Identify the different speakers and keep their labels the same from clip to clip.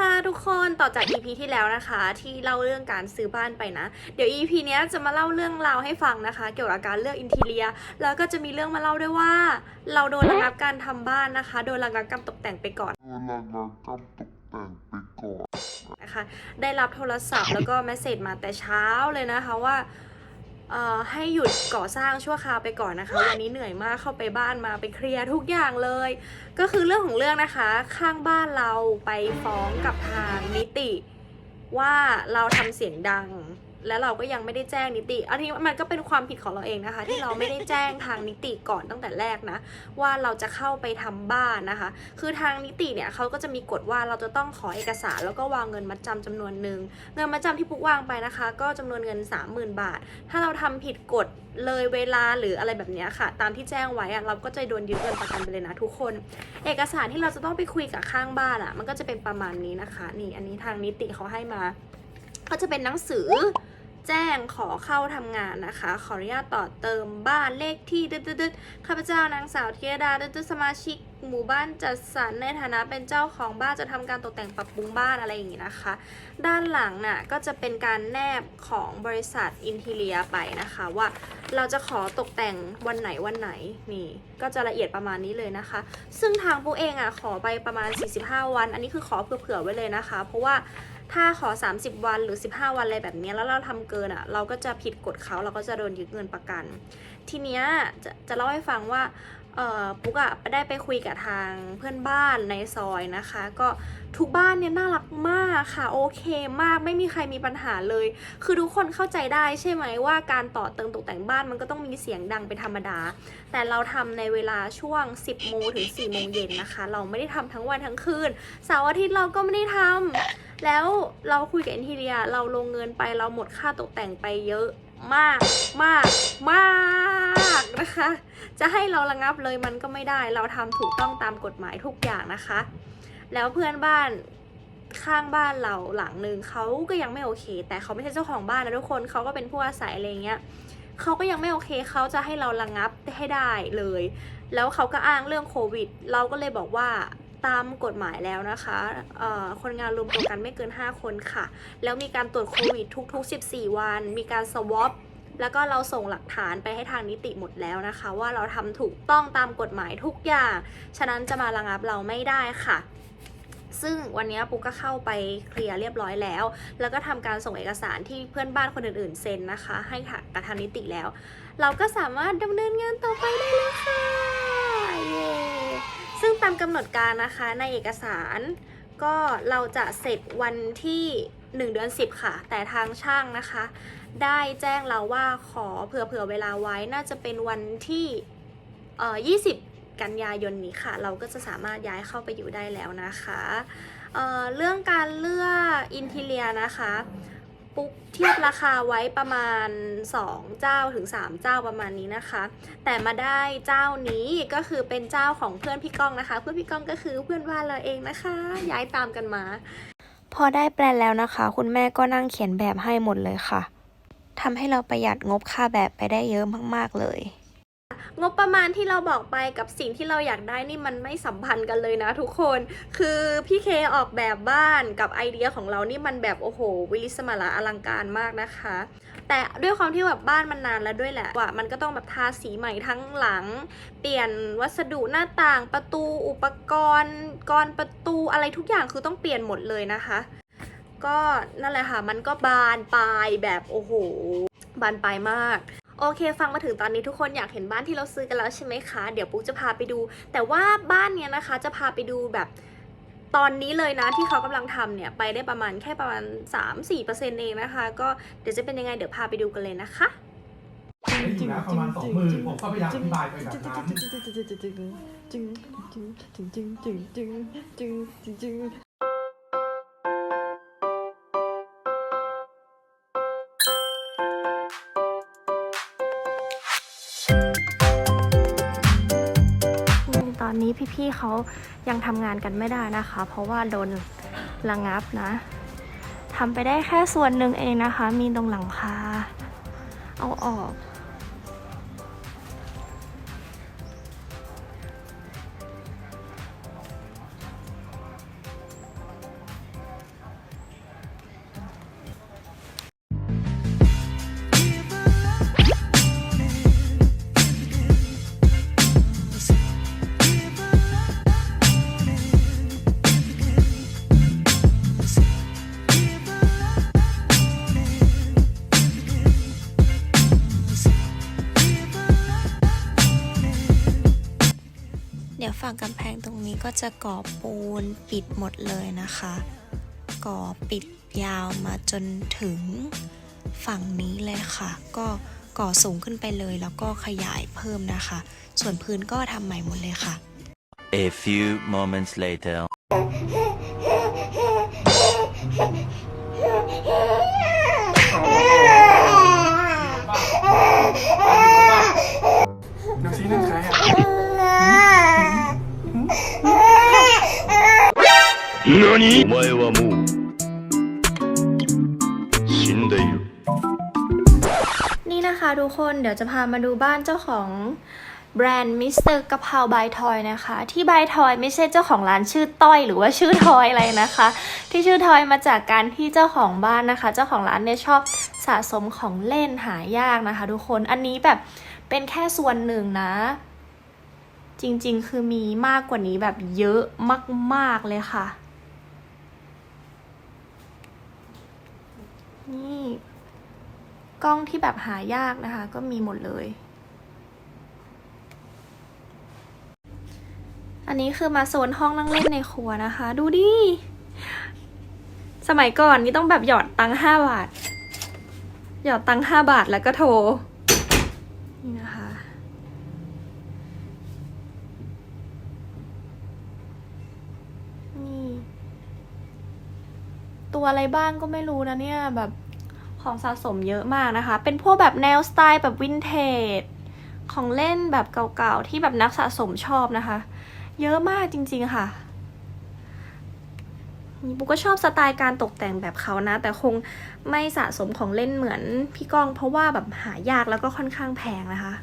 Speaker 1: ค่ะทุกคนต่อจาก EP ที่แล้วนะคะ ที่เล่าเรื่องการซื้อบ้านไปนะ เดี๋ยว EP เนี้ยจะมาเล่าเรื่องราวให้ฟังนะคะ เกี่ยวกับการเลือกอินทีเรีย แล้วก็จะมีเรื่องมาเล่าด้วยว่า เราโดนระงับการทำบ้านนะคะ โดนระงับการตกแต่งไปก่อน
Speaker 2: โดนระงับการตกแต่งไปก่อน
Speaker 1: นะคะ ได้รับโทรศัพท์แล้วก็เมสเซจมาแต่เช้าเลยนะคะว่าเอ่อ ให้หยุดก่อสร้างชั่วคราวไปก่อนนะคะ วันนี้เหนื่อยมากเข้าไปบ้านมาไปเคลียร์ทุกอย่างเลย ก็คือเรื่องของเรื่องนะคะ ข้างบ้านเราไปฟ้องกับทางนิติ ว่าเราทำเสียงดัง แล้วเราก็ยังไม่ได้แจ้งนิติ อันนี้มันก็เป็นความผิดของเราเองนะคะ ที่เราไม่ได้แจ้งทางนิติก่อนตั้งแต่แรกนะ ว่าเราจะเข้าไปทำบ้านนะคะ คือทางนิติเนี่ยเขาก็จะมีกฎว่าเราจะต้องขอเอกสารแล้วก็วางเงินมัดจำจำนวนหนึ่งเงินมัดจำที่ปุ๊กวางไปนะคะ ก็จำนวนเงิน 30,000 บาท ถ้าเราทำผิดกฎเลยเวลาหรืออะไรแบบนี้ค่ะ ตามที่แจ้งไว้อะเราก็จะโดนยึดเงินประกันไปเลยนะทุกคน เอกสารที่เราจะต้องไปคุยกับข้างบ้านอะมันก็จะเป็นประมาณนี้นะคะ นี่อันนี้ทางนิติเขาให้มา ก็จะเป็นหนังสือแจ้งขอเข้าทำงานนะคะ ขออนุญาตต่อเติมบ้านเลขที่ดึดๆข้าพเจ้านางสาวเทียดาดึดๆสมาชิกหมู่บ้านจัดสรรในฐานะเป็นเจ้าของบ้านจะทำการตกแต่งปรับปรุงบ้านอะไรอย่างนี้นะคะ ด้านหลังน่ะก็จะเป็นการแนบของบริษัทอินทีเลียไปนะคะว่าเราจะขอตกแต่งวันไหนวันไหนนี่ ก็จะละเอียดประมาณนี้เลยนะคะ ซึ่งทางปุ๊กเองอะขอไปประมาณ 45 วัน อันนี้คือขอเผื่อๆไว้เลยนะคะ เพราะว่า ถ้าขอ 30 วันหรือ 15 วันอะไรแบบนี้แล้วเราทำเกินอะ เราก็จะผิดกฎเขาเราก็จะโดนยึดเงินประกัน ทีเนี้ยจะจะเล่าให้ฟังว่าเออปุ๊กอะได้ไปคุยกับทางเพื่อนบ้านในซอยนะคะ ก็ทุกบ้านเนี่ยน่ารักมากค่ะโอเคมากไม่มีใครมีปัญหาเลย คือทุกคนเข้าใจได้ใช่ไหมว่าการต่อเติมตกแต่งบ้านมันก็ต้องมีเสียงดังเป็นธรรมดา แต่เราทำในเวลาช่วง 10โมงถึง4โมงเย็นนะคะ เราไม่ได้ทำทั้งวันทั้งคืนเสาร์อาทิตย์เราก็ไม่ได้ทำ แล้วเราคุยกับอินทีเรียเราลงเงินไปเราหมดค่าตกแต่งไปเยอะมากมากมากนะคะ จะให้เราระงับเลยมันก็ไม่ได้ เราทำถูกต้องตามกฎหมายทุกอย่างนะคะ แล้วเพื่อนบ้านข้างบ้านเราหลังหนึ่งเขาก็ยังไม่โอเค แต่เขาไม่ใช่เจ้าของบ้านนะทุกคนเขาก็เป็นผู้อาศัยอะไรเงี้ยเขาก็ยังไม่โอเคเขาจะให้เราระงับให้ได้เลย แล้วเขาก็อ้างเรื่องโควิด เราก็เลยบอกว่า ตามกฎหมายแล้วนะคะคนงานรวมตัวกันไม่เกิน 5 คนค่ะ แล้วมีการตรวจโควิดทุก ๆ 14 วัน มีการสวอปแล้วก็เราส่งหลักฐานไปให้ทางนิติหมดแล้วนะคะ ว่าเราทำถูกต้องตามกฎหมายทุกอย่าง ฉะนั้นจะมาระงับเราไม่ได้ค่ะซึ่งวันนี้ปุ๊กก็เข้าไปเคลียร์เรียบร้อยแล้ว แล้วก็ทำการส่งเอกสารที่เพื่อนบ้านคนอื่นๆเซ็นนะคะ ให้กับทางนิติแล้ว เราก็สามารถดำเนินงานต่อไปได้เลยค่ะ ซึ่งตามกำหนดการนะคะในเอกสารก็เราจะเสร็จวันที่ 1 เดือน 10 ค่ะ แต่ทางช่างนะคะ ได้แจ้งเราว่าขอเผื่อๆเวลาไว้น่าจะเป็นวันที่เอ่อ20 กันยายนนี้ค่ะ เราก็จะสามารถย้ายเข้าไปอยู่ได้แล้วนะคะเเรื่องการเลือกอินทีเลียนะคะ ปุ๊กเทียบราคาไว้ประมาณ 2 เจ้าถึง 3 เจ้าประมาณนี้นะคะ แต่มาได้เจ้านี้ก็คือเป็นเจ้าของเพื่อนพี่ก้องนะคะ เพื่อนพี่ก้องก็คือเพื่อนบ้านเราเองนะคะ ย้ายตามกันมา
Speaker 3: พอได้แปลนแล้วนะคะ คุณแม่ก็นั่งเขียนแบบให้หมดเลยค่ะทำให้เราประหยัดงบค่าแบบไปได้เยอะมากๆเลย
Speaker 1: งบประมาณที่เราบอกไปกับสิ่งที่เราอยากได้นี่มันไม่สัมพันธ์กันเลยนะทุกคน คือพี่เคออกแบบบ้านกับไอเดียของเรานี่มันแบบโอ้โห วิลิสมาระอลังการมากนะคะ แต่ด้วยความที่แบบบ้านมันนานแล้วด้วยแหละว่ามันก็ต้องแบบทาสีใหม่ทั้งหลัง เปลี่ยนวัสดุหน้าต่างประตูอุปกรณ์กรประตูอะไรทุกอย่างคือต้องเปลี่ยนหมดเลยนะคะก็นั่นแหละค่ะ มันก็บานปลายแบบโอ้โห บานปลายมาก โอเค ฟังมาถึงตอนนี้ทุกคนอยากเห็นบ้านที่เราซื้อกันแล้วใช่ไหมคะ เดี๋ยวปุ๊กจะพาไปดู แต่ว่าบ้านเนี้ยนะคะจะพาไปดูแบบตอนนี้เลยนะที่เขากำลังทำเนี่ยไปได้ประมาณแค่ประมาณ 3-4%เองนะคะ ก็เดี๋ยวจะเป็นยังไงเดี๋ยวพาไปดูกันเลยนะคะ
Speaker 4: ได้อยู่แล้วประมาณสองหมื่นผมก็พยายามอธิบายไปแบบนั้น
Speaker 3: นี้พี่ๆเขายังทำงานกันไม่ได้นะคะ เพราะว่าโดนระงับนะทำไปได้แค่ส่วนหนึ่งเองนะคะ มีตรงหลังคาเอาออก
Speaker 1: ก็จะก่อปูนปิดหมดเลยนะคะ ก่อปิดยาวมาจนถึงฝั่งนี้เลยค่ะ ก็ก่อสูงขึ้นไปเลยแล้วก็ขยายเพิ่มนะคะ ส่วนพื้นก็ทำใหม่หมดเลยค่ะ
Speaker 5: A few moments later.
Speaker 6: นี่นะ
Speaker 1: คะทุกคนเดี๋ยวจะพามาดูบ้านเจ้าของแบรนด์มิสเตอร์กะเพราบายทอยนะคะ ที่บายทอยไม่ใช่เจ้าของร้านชื่อต้อยหรือว่าชื่อทอยอะไรนะคะ ที่ชื่อทอยมาจากการที่เจ้าของบ้านนะคะ เจ้าของร้านเนี่ยชอบสะสมของเล่นหายากนะคะ ทุกคนอันนี้แบบเป็นแค่ส่วนหนึ่งนะ จริงๆ คือมีมากกว่านี้แบบเยอะมาก ๆ เลยค่ะ นี่ กล้องที่แบบหายากนะคะ ก็มีหมดเลย อันนี้คือมาโซนห้องนั่งเล่นในครัวนะคะ ดูดิ สมัยก่อนนี่ต้องแบบหยอดตังค์ห้าบาท หยอดตังค์ห้าบาทแล้วก็โทร นี่นะคะนี่ตัวอะไรบ้างก็ไม่รู้นะเนี่ยแบบ ของสะสมเยอะมากนะคะ เป็นพวกแบบแนวสไตล์แบบวินเทจของเล่นแบบเก่าๆ ที่แบบนักสะสมชอบนะคะ เยอะมากจริงๆค่ะบุ๊กก็ชอบสไตล์การตกแต่งแบบเขานะ แต่คงไม่สะสมของเล่นเหมือนพี่ก้อง เพราะว่าแบบหายากแล้วก็ค่อนข้างแพงนะคะ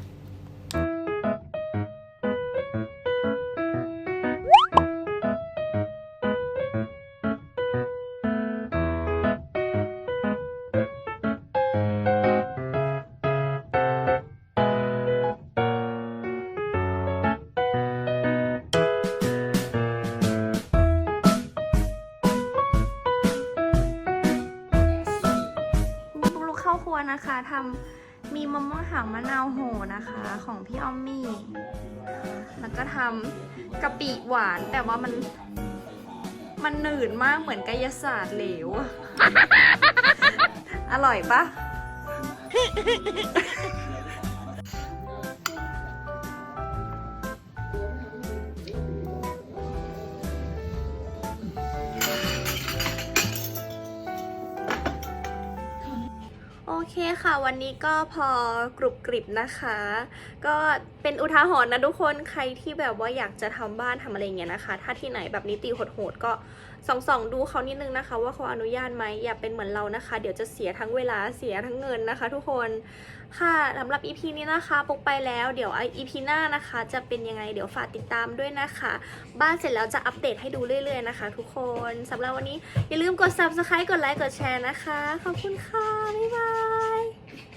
Speaker 1: รัวนะคะทำมีมะม่วงหางมะนาวโหนะคะของพี่ออมมี่ แล้วก็ทำกะปิหวานแต่ว่ามันมันหนืดมากเหมือนกายศาสตร์เหลว อร่อยปะ ค่ะ วันนี้ก็พอกรุบกริบนะคะ ก็เป็นอุทาหรณ์นะทุกคนใครที่แบบว่าอยากจะทำบ้านทำอะไรเงี้ยนะคะ ถ้าที่ไหนแบบนิติโหดๆก็ ส่องสองดูเขานิดนึงนะคะ ว่าเขาอนุญาตไหมอย่าเป็นเหมือนเรานะคะ เดี๋ยวจะเสียทั้งเวลาเสียทั้งเงินนะคะ ทุกคนค่ะสำหรับ EP นี้นะคะปุกไปแล้วเดี๋ยว EP หน้านะคะ จะเป็นยังไงเดี๋ยวฝากติดตามด้วยนะคะ บ้านเสร็จแล้วจะอัปเดตให้ดูเรื่อยๆนะคะ ทุกคนสำหรับวันนี้อย่าลืมกด subscribe กดไลค์กดแชร์นะคะ ขอบคุณค่ะ บ๊ายบาย